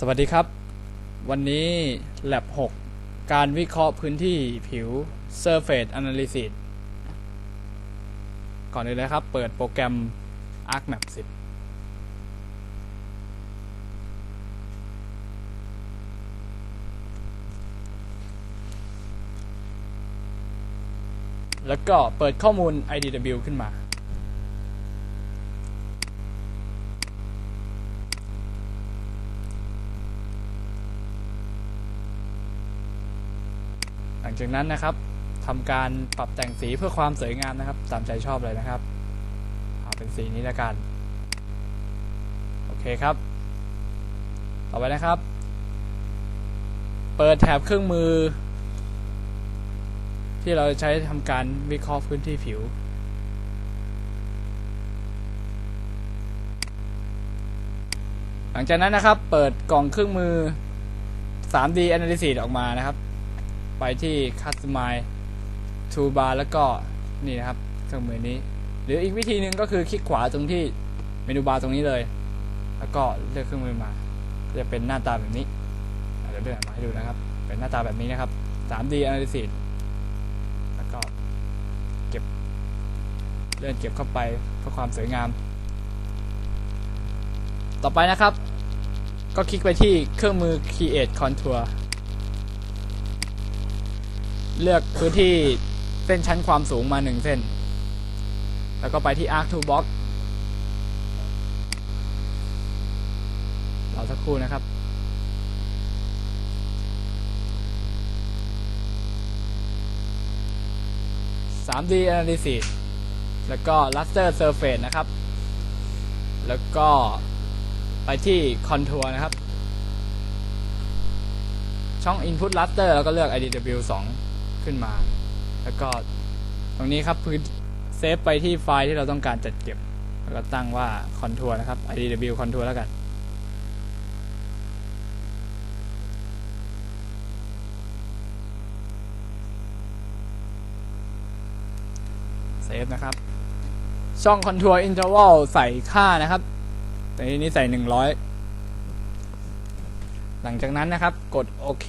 สวัสดีครับ วันนี้ Lab 6 การวิเคราะห์พื้นที่ผิว Surface Analysis ก่อนอื่นเลยครับ เปิดโปรแกรม ArcMap 10 แล้วก็เปิดข้อมูล IDW ขึ้นมา ลังจากนั้นนะครับทำการปรับแต่งสีเพื่อความสวยงามนะครับ ตามใจชอบเลยนะครับเอาเป็นสีนี้ละกัน โอเคครับ ต่อไปนะครับ เปิดแถบเครื่องมือ ที่เราใช้ทำการวิเคราะห์พื้นที่ผิว หลังจากนั้นนะครับ เปิดกล่องเครื่องมือ 3D Analysis ออกมานะครับ ไปที่ Customize Toolbar แล้วก็นี่นะครับเครื่องมือนี้ หรืออีกวิธีหนึ่งก็คือคลิกขวาตรงที่เมนูบาร์ตรงนี้เลย แล้วก็เลือกเครื่องมือมา ก็จะเป็นหน้าตาแบบนี้อาจจะเลื่อนมาให้ดูนะครับ เป็นหน้าตาแบบนี้นะครับ 3D Analysis แล้วก็เก็บเลื่อนเก็บเข้าไปเพื่อความสวยงาม ต่อไปนะครับ ก็คลิกไปที่เครื่องมือ Create Contour เลือกพื้นที่เส้นชั้นความสูงมาหนึ่งเส้น แล้วก็ไปที่ Arc to Box รอสักครู่นะครับ 3D Analysis แล้วก็ Raster Surface นะครับ แล้วก็ไปที่ Contour นะครับ ช่อง Input Raster แล้วก็เลือก IDW 2 ขึ้นมา แล้วก็ตรงนี้ครับพื้นเซฟไปที่ไฟล์ที่เราต้องการจัดเก็บ แล้วก็ตั้งว่า Contour นะครับ IDW Contour แล้วกันเซฟนะครับ ช่อง Contour Interval ใส่ค่านะครับ แต่ทีนี้ใส่ 100 หลังจากนั้นนะครับ กดโอเค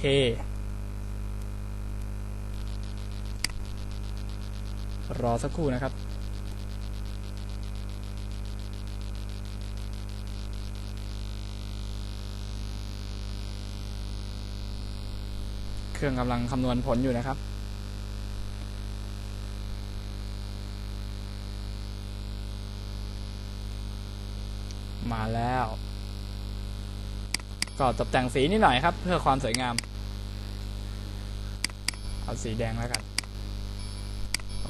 รอสักครู่นะครับเครื่องกำลังคำนวณผลอยู่นะครับ มาแล้ว ก็ตกแต่งสีนิดหน่อยครับ เพื่อความสวยงาม เอาสีแดงแล้วกัน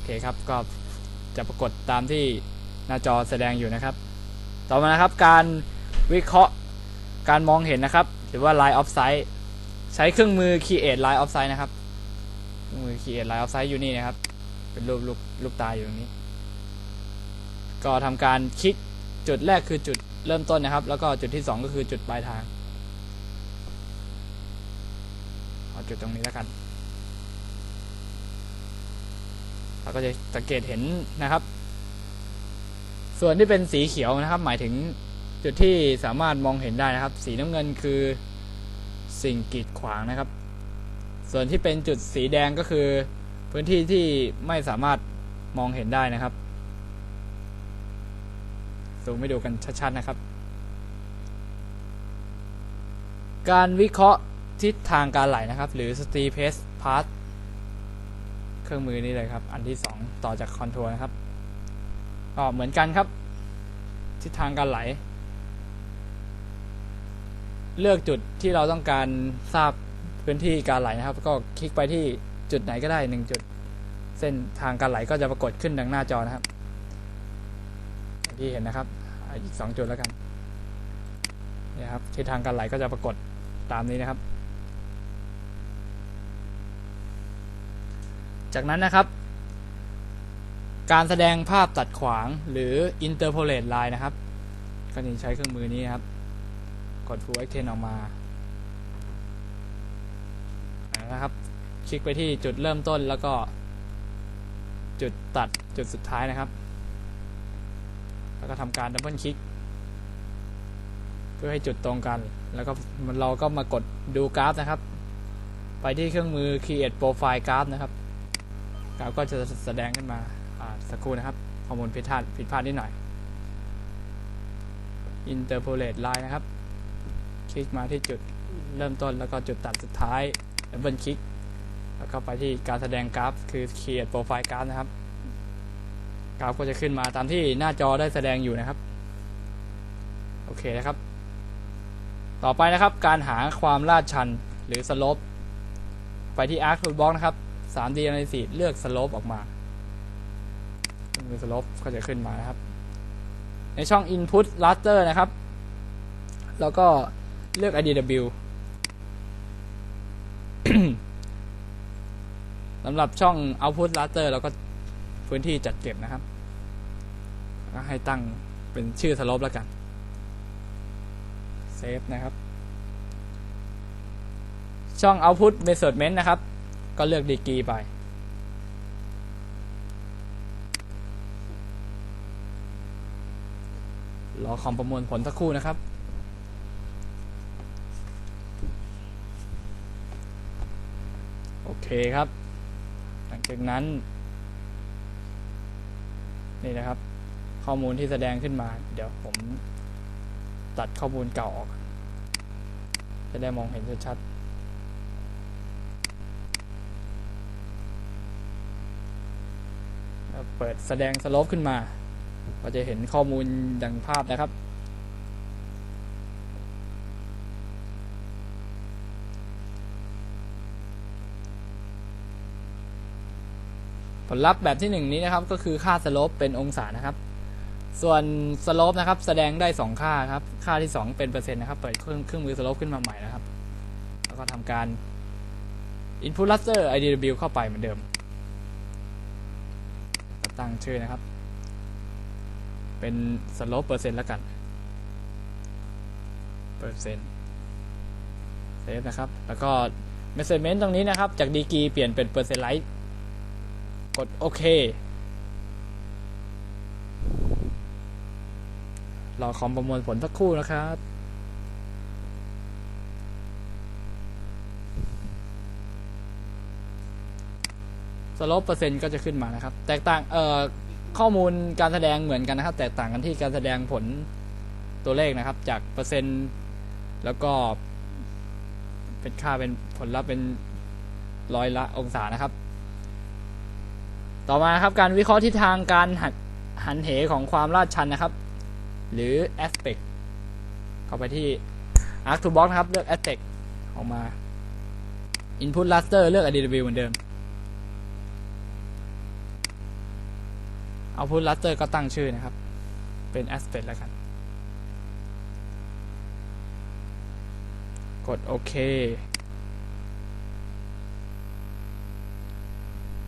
เคครับก็จะปรากฏตามที่หน้าจอแสดงอยู่นะครับ ต่อมานะครับการวิเคราะห์การมองเห็นนะครับ หรือว่า line of sight ใช้เครื่องมือ create line of sight นะครับเครื่องมือ create line of sight อยู่นี่นะครับ เป็นรูปลูกลูกตาอยู่ตรงนี้ ก็ทำการคลิกจุดแรกคือจุดเริ่มต้นนะครับ แล้วก็จุดที่ 2 ก็คือจุดปลายทาง เอาจุดตรงนี้แล้วกัน เราก็จะสังเกตเห็นนะครับ ส่วนที่เป็นสีเขียวนะครับ หมายถึงจุดที่สามารถมองเห็นได้นะครับ สีน้ำเงินคือสิ่งกีดขวางนะครับ ส่วนที่เป็นจุดสีแดงก็คือ พื้นที่ที่ไม่สามารถมองเห็นได้นะครับซูมให้ดูกันชัดๆนะครับ การวิเคราะห์ทิศทางการไหลนะครับ หรือ Street Pace Path เครื่องมือนี้เลยครับ อันที่ 2 ต่อจากคอนทัวร์นะครับก็เหมือนกันครับ ทิศทางการไหล เลือกจุดที่เราต้องการทราบพื้นที่การไหลนะครับ ก็คลิกไปที่จุดไหนก็ได้หนึ่งจุด เส้นทางการไหลก็จะปรากฏขึ้นดังหน้าจอนะครับอย่างที่เห็นนะครับ อีกสองจุดแล้วกันนี่ครับทิศทางการไหลก็จะปรากฏตามนี้นะครับ จากนั้นนะครับ การแสดงภาพตัดขวางหรือ interpolate line นะครับ ก็นี่ใช้เครื่องมือนี้ครับ กด full extend ออกมาอ่านะครับ คลิกไปที่จุดเริ่มต้นแล้วก็ จุดตัดจุดสุดท้ายนะครับ แล้วก็ทำการดับเบิลคลิก เพื่อให้จุดตรงกัน แล้วก็เราก็มากดดูกราฟนะครับ ไปที่เครื่องมือ create profile graph นะครับ กราฟก็จะแสดงขึ้นมาสักครู่นะครับข้อมูลผิดพลาดผิดพลาดนิดหน่อย interpolate line นะครับ คลิกมาที่จุดเริ่มต้นแล้วก็จุดตัดสุดท้ายดับเบิลคลิกแล้วก็ไปที่การแสดงกราฟ คือ create profile graph นะครับ กราฟก็จะขึ้นมาตามที่หน้าจอได้แสดงอยู่นะครับ โอเคนะครับ ต่อไปนะครับการหาความลาดชันหรือ slope ไปที่ arc toolbox นะครับ 3D analysis เลือก slope ออกมาคือ slope ก็จะขึ้นมานะครับ ในช่อง input raster นะครับ แล้วก็เลือก IDW สำหรับช่อง output raster เราก็พื้นที่จัดเก็บนะครับ ก็ให้ตั้งเป็นชื่อ slope แล้วกันเซฟนะครับช่อง output measurement นะครับ ก็เลือกดีกรีไป รอคอมประมวลผลสักครู่นะครับโอเคครับ หลังจากนั้น นี่นะครับ ข้อมูลที่แสดงขึ้นมา เดี๋ยวผมตัดข้อมูลเก่าออก จะได้มองเห็นชัด เปิดแสดงสโลปขึ้นมา ก็จะเห็นข้อมูลดังภาพนะครับ ผลลัพธ์แบบที่หนึ่งนี้นะครับก็คือค่าสโลปเป็นองศานะครับ ส่วนสโลปนะครับแสดงได้ 2 ค่าครับ ค่าที่ 2 เป็นเปอร์เซ็นต์นะครับเปิดเครื่องเครื่องมือสโลปขึ้นมาใหม่นะครับ แล้วก็ทำการ input raster idw เข้าไปเหมือนเดิม ตั้งชื่อนะครับ เป็นสโลปเปอร์เซ็นต์แล้วกัน เปอร์เซ็นต์เซฟนะครับ แล้วก็ measurement ตรงนี้นะครับ จากดีกรีเปลี่ยนเป็นเปอร์เซ็นต์ไลท์กดโอเค รอคอมประมวลผลสักครู่นะครับ สโลปเปอร์เซ็นต์ก็จะขึ้นมานะครับ แตกต่างเอ่อข้อมูลการแสดงเหมือนกันนะครับ แตกต่างกันที่การแสดงผลตัวเลขนะครับ จากเปอร์เซ็นต์แล้วก็ เป็นค่าเป็นผลลัพธ์เป็นร้อยละองศานะครับ ต่อมาครับการวิเคราะห์ทิศทางการหันหันเหของความลาดชันนะครับ หรือ aspect เข้าไปที่ arc to box นะครับ เลือก aspect ออกมา input raster เลือก adw เหมือนเดิม output raster ก็ตั้งชื่อนะครับ เป็น aspect แล้วกัน กดโอเค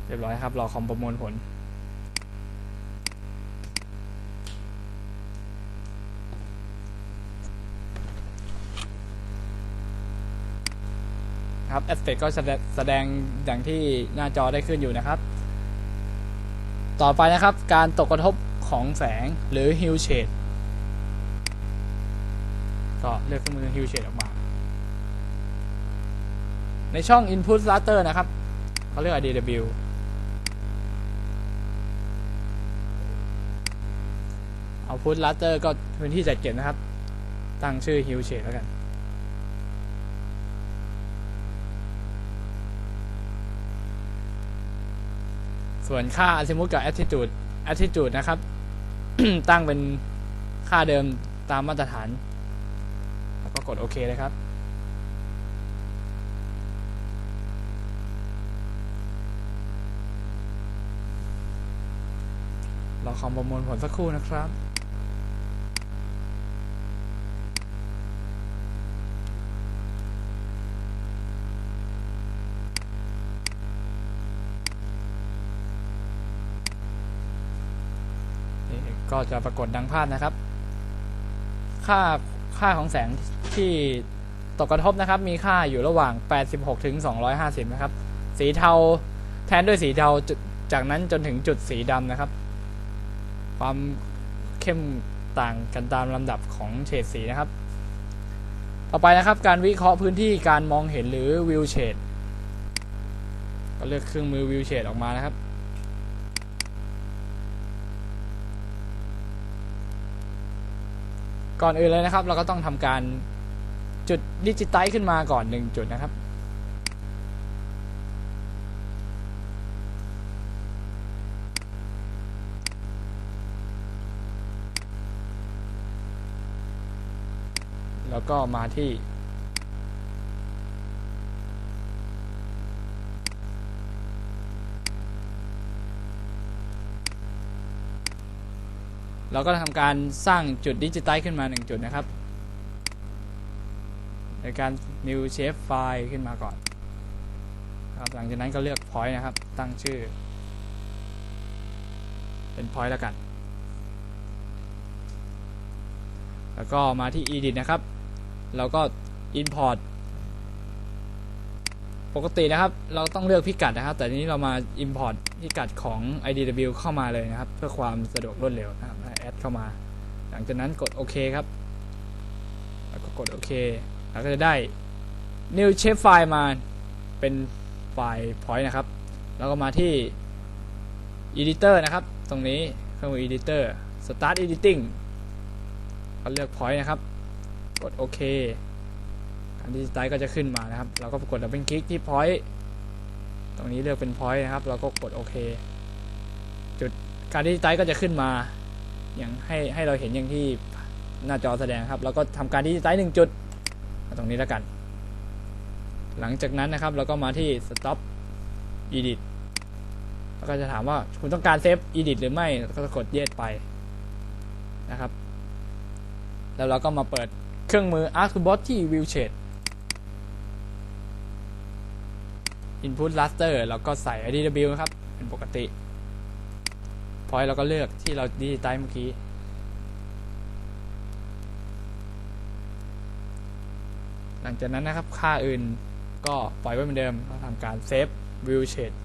เรียบร้อยครับ รอคอมประมวลผล ครับ Aspect ก็แสดงแสดงอย่างที่หน้าจอได้ขึ้นอยู่นะครับ ต่อไปนะครับ การตกกระทบของแสงหรือ Hue Shade ก็เลือกเครื่องมือ Hue Shade ออกมา ในช่อง Input Raster นะครับเขาเรียก IDW Output Raster ก็พื้นที่จัดเก็บนะครับ ตั้งชื่อ Hue Shade แล้วกัน ส่วนค่า Azimuth กับ Attitude Attitude นะครับ ตั้งเป็นค่าเดิมตามมาตรฐาน แล้วก็กดโอเคเลยครับรอคอมประมวลผลสักครู่นะครับ ก็จะปรากฏดังภาพนะครับ ค่าค่าของแสงที่ตกกระทบนะครับ มีค่าอยู่ระหว่าง 86 ถึง 250 นะครับ สีเทาแทนด้วยสีเทาจุดจากนั้นจนถึงจุดสีดำนะครับ ความเข้มต่างกันตามลำดับของเฉดสีนะครับ ต่อไปนะครับ การวิเคราะห์พื้นที่การมองเห็นหรือวิวเชดก็เลือกเครื่องมือวิวเชดออกมานะครับ ก่อนอื่นเลยนะครับ เราก็ต้องทำการจุดดิจิไตขึ้นมาก่อนหนึ่งจุดนะครับแล้วก็มาที่ เราก็ทำการสร้างจุดดิจิไตขึ้นมาหนึ่งจุดนะครับ ในการ new shape file ขึ้นมาก่อนครับหลังจากนั้นก็เลือก point นะครับ ตั้งชื่อ เป็น point แล้วกัน แล้วก็มาที่ edit นะครับ เราก็ import ปกตินะครับ เราต้องเลือกพิกัดนะครับ แต่ทีนี้เรามา import พิกัดของ idw เข้ามาเลยนะครับ เพื่อความสะดวกรวดเร็วนะครับ เข้ามา หลังจากนั้นกดโอเคครับ แล้วก็กดโอเคเราก็จะได้ new shape file มาเป็นไฟล์ point นะครับ แล้วก็มาที่ editor นะครับ ตรงนี้เครื่องมือ editor start editing ก็เลือก point นะครับ กดโอเคการดิจิไตก็จะขึ้นมานะครับ เราก็กดดับเบิลคลิกที่ point ตรงนี้เลือกเป็น point นะครับ เราก็กดโอเค จุดการดิจิไตก็จะขึ้นมา อย่างให้ให้เราเห็นอย่างที่หน้าจอแสดงครับ แล้วก็ทำการดิจิไตหนึ่งจุด ตรงนี้แล้วกัน หลังจากนั้นนะครับเราก็มาที่ stop edit แล้วก็จะถามว่าคุณต้องการเซฟ edit หรือไม่ ก็จะกด yes ไปนะครับ แล้วเราก็มาเปิดเครื่องมือ Arcbot ที่ View Shade Input Raster แล้วก็ใส่ IDW นะครับ เป็นปกติ พอยเราก็เลือกที่เราดีไตเมื่อกี้ หลังจากนั้นนะครับค่าอื่นก็ปล่อยไว้เหมือนเดิมเราทำการเซฟ view shade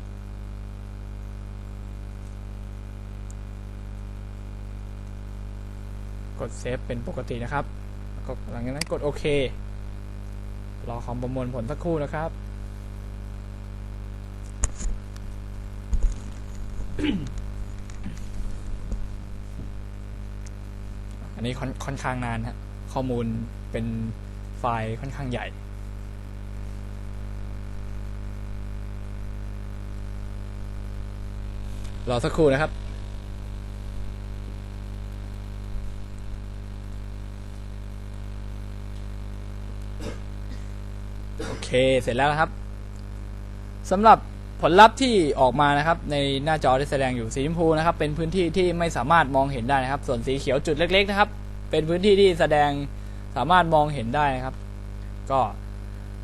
กดเซฟเป็นปกตินะครับแล้วก็หลังจากนั้นกดโอเค รอคอมประมวลผลสักครู่นะครับ นี้ค่อนค่อนข้างนานฮะข้อมูลเป็นไฟล์ค่อนข้างใหญ่รอสักครู่นะครับ โอเค เสร็จแล้วนะครับสำหรับ ผลลัพธ์ที่ออกมานะครับในหน้าจอที่แสดงอยู่สีชมพูนะครับเป็นพื้นที่ที่ไม่สามารถมองเห็นได้นะครับ ส่วนสีเขียวจุดเล็กๆนะครับ เป็นพื้นที่ที่แสดงสามารถมองเห็นได้นะครับ ก็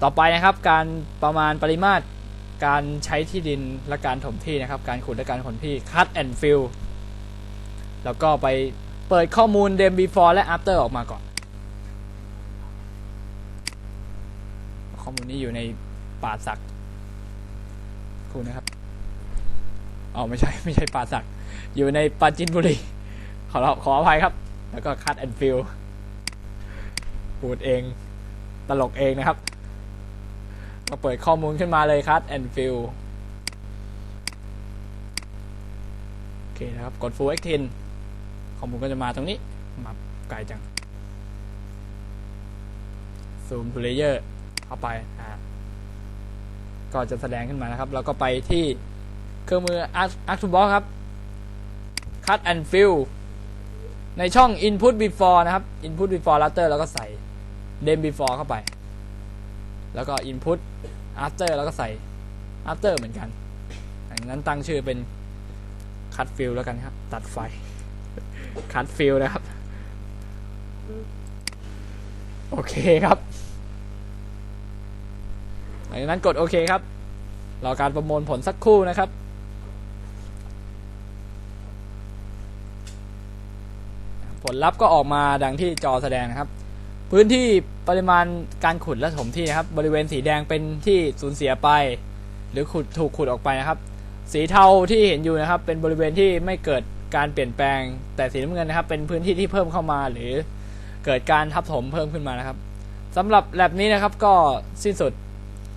ต่อไปนะครับ การประมาณปริมาตรการใช้ที่ดินและการถมที่นะครับ การขุดและการขนที่ cut and fill แล้วก็ไปเปิดข้อมูล dem before และ after ออกมาก่อน ข้อมูลนี้อยู่ในป่าสัก คุณนะครับอ๋อไม่ใช่ไม่ใช่ป่าสัก อยู่ในปาจินบุรี ขอขออภัยครับ แล้วก็ cut and fill พูดเอง ตลกเองนะครับ มาเปิดข้อมูลขึ้นมาเลยครับ and fill โอเคนะครับ กด full extend ข้อมูลก็จะมาตรงนี้ มาไกลจัง zoom to layer เข้าไปอ่า ก็จะแสดงขึ้นมานะครับ แล้วก็ไปที่เครื่องมือ Arc to Box ครับ cut and fill ในช่อง input before นะครับ input before later แล้วก็ใส่ dem before เข้าไป แล้วก็ input after แล้วก็ใส่ after เหมือนกันดังนั้นตั้งชื่อเป็น cut fill แล้วกันครับ ตัดไฟ cut fill นะครับ โอเคครับ หลังจากนั้นกดโอเคครับรอการประมวลผลสักครู่นะครับผลลัพธ์ก็ออกมาดังที่จอแสดงนะครับ พื้นที่ปริมาณการขุดและถมที่นะครับ บริเวณสีแดงเป็นที่สูญเสียไป หรือขุดถูกขุดออกไปนะครับ สีเทาที่เห็นอยู่นะครับ เป็นบริเวณที่ไม่เกิดการเปลี่ยนแปลง แต่สีน้ำเงินนะครับ เป็นพื้นที่ที่เพิ่มเข้ามา หรือเกิดการทับถมเพิ่มขึ้นมานะครับสำหรับแลบนี้นะครับก็สิ้นสุด